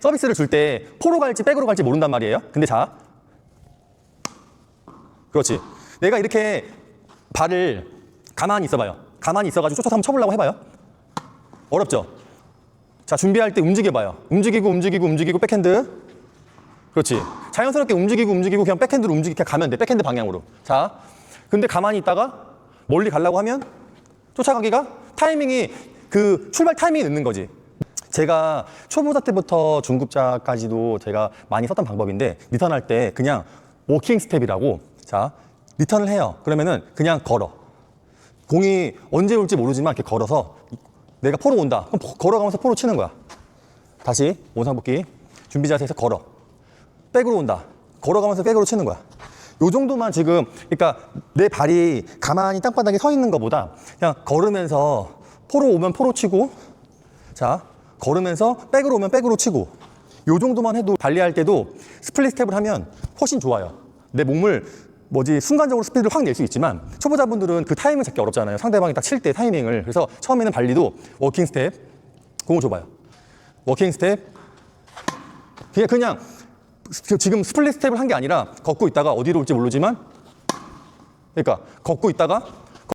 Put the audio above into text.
서비스를 줄 때 포로 갈지 백으로 갈지 모른단 말이에요. 근데 자. 그렇지. 내가 이렇게 발을 가만히 있어봐요. 가만히 있어가지고 쫓아서 한번 쳐보려고 해봐요. 어렵죠? 자, 준비할 때 움직여봐요. 움직이고, 움직이고, 움직이고, 백핸드. 그렇지. 자연스럽게 움직이고, 움직이고, 그냥 백핸드로 움직이게 가면 돼. 백핸드 방향으로. 자. 근데 가만히 있다가 멀리 가려고 하면 쫓아가기가 타이밍이 그 출발 타이밍이 늦는 거지. 제가 초보자 때부터 중급자까지도 제가 많이 썼던 방법인데 리턴 할 때 그냥 워킹 스텝이라고 자 리턴을 해요. 그러면은 그냥 걸어. 공이 언제 올지 모르지만 이렇게 걸어서 내가 포로 온다. 그럼 포- 걸어가면서 포로 치는 거야. 다시 원상복귀 준비 자세에서 걸어. 백으로 온다. 걸어가면서 백으로 치는 거야. 요 정도만 지금 그러니까 내 발이 가만히 땅바닥에 서 있는 것보다 그냥 걸으면서 포로 오면 포로 치고 자 걸으면서 백으로 오면 백으로 치고 요 정도만 해도 발리할 때도 스플릿 스텝을 하면 훨씬 좋아요. 내 몸을 뭐지 순간적으로 스피드를 확 낼 수 있지만 초보자분들은 그 타이밍 잡기 어렵잖아요. 상대방이 딱 칠 때 타이밍을 그래서 처음에는 발리도 워킹 스텝 공을 줘봐요. 워킹 스텝 그냥 그냥 스- 지금 스플릿 스텝을 한 게 아니라 걷고 있다가 어디로 올지 모르지만 그러니까 걷고 있다가